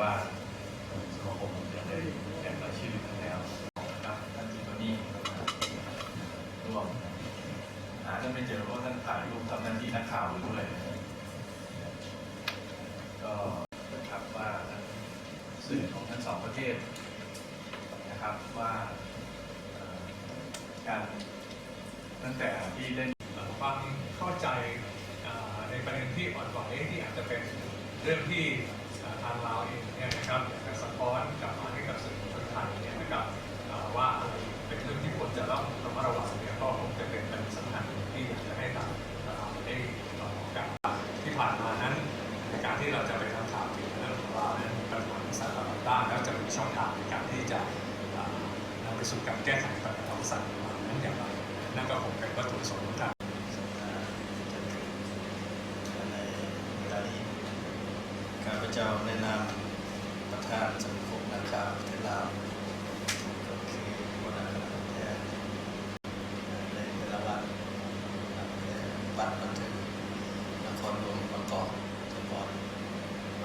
ว่าสมาคมจะได้แจ้งรายชื่อกันแล้วนะครับท่านจิโตนี่ร่วมหาท่านไม่เจอเพราะท่านถ่ายรูปทำหน้าที่นักข่าวด้วย ก็นะครับว่าสื่อของทั้งสองประเทศนะครับว่าการตั้งแต่ที่ได้ความเข้าใจในประเด็นที่อ่อนไหวที่อาจจะเป็นเรื่องที่อ่าทางเรา ผ่านมานั้นในการที่เราจะไปทำข่าวเกี่ยวกับเรื่องของเราเนั้นมีปัญหาสารพัดด้านแล้วจะมีช่องทางในการที่จะนำไปสู่การแก้ไขปัญหาของสัตว์นั้นอย่างไรนั่นก็คงเป็นวัตถุประสงค์ของการข้าพเจ้าในนามประธานสังคมนักข่าวประเทศลาวก็คือหัวหน้าคณะแพทย์ในเวลาวันบัตรบันทึก